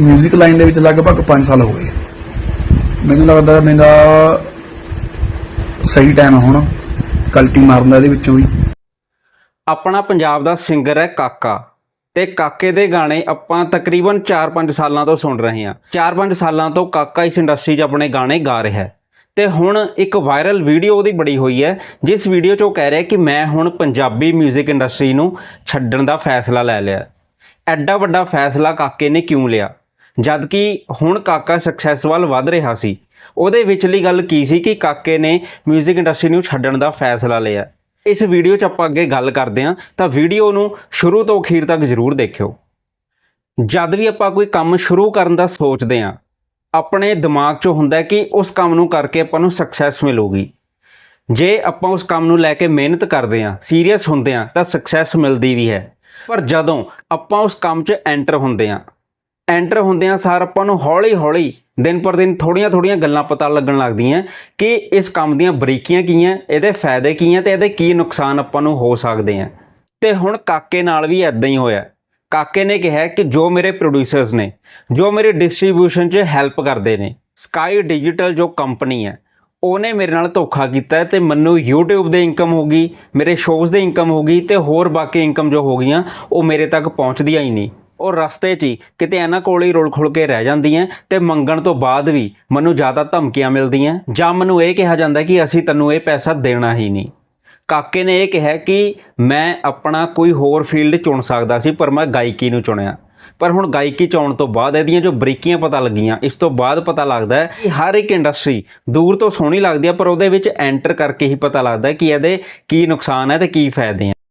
뮤직 line ਦੇ ਵਿੱਚ ਲਗਭਗ 5 ਸਾਲ ਹੋ ਗਏ ਮੈਨੂੰ ਲੱਗਦਾ ਮੇਰਾ ਸਹੀ ਟਾਈਮ ਹੈ ਹੁਣ ਕਲਟੀ ਮਾਰਨ ਦਾ ਇਹਦੇ ਵਿੱਚੋਂ ਵੀ ਆਪਣਾ ਪੰਜਾਬ ਦਾ ਸਿੰਗਰ ਹੈ ਕਾਕਾ ਤੇ ਕਾਕੇ ਦੇ ਗਾਣੇ ਆਪਾਂ ਤਕਰੀਬਨ 4-5 ਸਾਲਾਂ ਤੋਂ ਸੁਣ ਰਹੇ ਹਾਂ 4-5 ਸਾਲਾਂ ਤੋਂ ਕਾਕਾ ਇਸ ਇੰਡਸਟਰੀ 'ਚ ਆਪਣੇ ਗਾਣੇ ਗਾ ਰਿਹਾ ਹੈ ਤੇ ਹੁਣ ਇੱਕ ਵਾਇਰਲ ਵੀਡੀਓ ਉਹਦੀ ਬੜੀ ਹੋਈ ਹੈ ਜਿਸ ਵੀਡੀਓ 'ਚ ਉਹ ਕਹਿ ਰਿਹਾ ਕਿ ਮੈਂ ਹੁਣ ਪੰਜਾਬੀ 뮤직 ਇੰਡਸਟਰੀ ਨੂੰ ਛੱਡਣ ਦਾ ਫੈਸਲਾ ਲੈ ਲਿਆ ਐਡਾ ਵੱਡਾ ਫੈਸਲਾ ਕਾਕੇ ਨੇ ਕਿਉਂ ਲਿਆ ਜਦ ਕਿ ਹੁਣ ਕਾਕਾ ਸਕਸੈਸ ਵੱਲ ਵਧ ਰਿਹਾ ਸੀ, ਉਹਦੇ ਵਿਚਲੀ ਗੱਲ ਕੀ ਸੀ ਕਿ ਕਾਕੇ ਨੇ 뮤직 ਇੰਡਸਟਰੀ ਨੂੰ ਛੱਡਣ ਦਾ ਫੈਸਲਾ ਲਿਆ। ਇਸ ਵੀਡੀਓ 'ਚ ਆਪਾਂ ਅੱਗੇ ਗੱਲ ਕਰਦੇ ਹਾਂ, ਤਾਂ ਵੀਡੀਓ ਨੂੰ ਸ਼ੁਰੂ ਤੋਂ ਅਖੀਰ ਤੱਕ ਜ਼ਰੂਰ ਦੇਖਿਓ। ਜਦ ਵੀ ਆਪਾਂ ਕੋਈ ਕੰਮ ਸ਼ੁਰੂ ਕਰਨ ਦਾ ਸੋਚਦੇ ਹਾਂ, ਆਪਣੇ ਦਿਮਾਗ 'ਚ ਹੁੰਦਾ ਕਿ ਉਸ ਕੰਮ ਨੂੰ ਕਰਕੇ ਆਪਾਂ ਨੂੰ ਸਕਸੈਸ ਮਿਲੂਗੀ। ਜੇ ਆਪਾਂ ਉਸ ਕੰਮ ਨੂੰ ਲੈ ਕੇ ਮਿਹਨਤ ਕਰਦੇ ਹਾਂ ਸੀਰੀਅਸ ਹੁੰਦੇ ਹਾਂ, ਤਾਂ ਸਕਸੈਸ ਮਿਲਦੀ ਵੀ ਹੈ। ਪਰ ਜਦੋਂ ਆਪਾਂ ਉਸ ਕੰਮ 'ਚ ਐਂਟਰ ਹੁੰਦੇ ਹਾਂ ਐਂਟਰ ਹੁੰਦਿਆਂ ਸਾਰ ਆਪਾਂ ਨੂੰ ਹੌਲੀ ਹੌਲੀ ਦਿਨ ਪਰ ਦਿਨ ਥੋੜੀਆਂ ਥੋੜੀਆਂ ਗੱਲਾਂ ਪਤਾ ਲੱਗਣ ਲੱਗਦੀਆਂ ਕਿ ਇਸ ਕੰਮ ਦੀਆਂ ਬਰੀਕੀਆਂ ਕੀ ਹੈ ਇਹਦੇ ਫਾਇਦੇ ਕੀ ਹੈ ਤੇ ਇਹਦੇ ਕੀ ਨੁਕਸਾਨ ਆਪਾਂ ਨੂੰ ਹੋ ਸਕਦੇ ਆ ਤੇ ਹੁਣ ਕਾਕੇ ਨਾਲ ਵੀ ਐਦਾਂ ਹੀ ਹੋਇਆ। ਕਾਕੇ ਨੇ ਕਿਹਾ ਕਿ ਜੋ ਮੇਰੇ ਪ੍ਰੋਡਿਊਸਰਸ ਨੇ, ਜੋ ਮੇਰੇ ਡਿਸਟ੍ਰੀਬਿਊਸ਼ਨ 'ਚ ਹੈਲਪ ਕਰਦੇ ਨੇ ਸਕਾਈ ਡਿਜੀਟਲ ਜੋ ਕੰਪਨੀ ਹੈ ਉਹਨੇ ਮੇਰੇ ਨਾਲ ਧੋਖਾ ਕੀਤਾ ਹੈ ਤੇ ਮੈਨੂੰ YouTube ਦੇ ਇਨਕਮ ਹੋ ਗਈ, ਮੇਰੇ ਸ਼ੋਜ਼ ਦੇ ਇਨਕਮ ਹੋ ਗਈ ਤੇ ਹੋਰ ਬਾਕੀ ਇਨਕਮ ਜੋ ਹੋ ਗਈਆਂ, ਉਹ ਮੇਰੇ ਤੱਕ ਪਹੁੰਚਦੀਆਂ ਹੀ ਨਹੀਂ। ਉਹ ਰਸਤੇ 'ਚ ਹੀ ਕਿਤੇ ਇਹਨਾਂ ਕੋਲ ਹੀ ਰੁਲ ਖੁਲ ਕੇ ਰਹਿ ਜਾਂਦੀਆਂ ਤੇ ਮੰਗਣ ਤੋਂ ਬਾਅਦ ਵੀ ਮੈਨੂੰ ਜ਼ਿਆਦਾ ਧਮਕੀਆਂ ਮਿਲਦੀਆਂ। ਜਾਂ ਮੈਨੂੰ ਇਹ ਕਿਹਾ ਜਾਂਦਾ ਕਿ ਅਸੀਂ ਤੈਨੂੰ ਇਹ ਪੈਸਾ ਦੇਣਾ ਹੀ ਨਹੀਂ। ਕਾਕੇ ਨੇ ਇਹ ਕਿਹਾ ਕਿ ਮੈਂ ਆਪਣਾ ਕੋਈ ਹੋਰ ਫੀਲਡ ਚੁਣ ਸਕਦਾ ਸੀ, ਪਰ ਮੈਂ ਗਾਇਕੀ ਨੂੰ ਚੁਣਿਆ। ਪਰ ਹੁਣ ਗਾਇਕੀ ਚੋਣ ਤੋਂ ਬਾਅਦ ਇਹਦੀਆਂ ਜੋ ਬਰੀਕੀਆਂ ਪਤਾ ਲੱਗੀਆਂ, ਇਸ ਤੋਂ ਬਾਅਦ ਪਤਾ ਲੱਗਦਾ ਹੈ ਕਿ ਹਰ ਇੱਕ ਇੰਡਸਟਰੀ ਦੂਰ ਤੋਂ ਸੋਹਣੀ ਲੱਗਦੀ ਹੈ, ਪਰ ਉਹਦੇ ਵਿੱਚ ਐਂਟਰ ਕਰਕੇ ਹੀ ਪਤਾ ਲੱਗਦਾ ਕਿ ਇਹਦੇ ਕੀ ਨੁਕਸਾਨ ਹੈ ਤੇ ਕੀ ਫਾਇਦੇ ਹੈ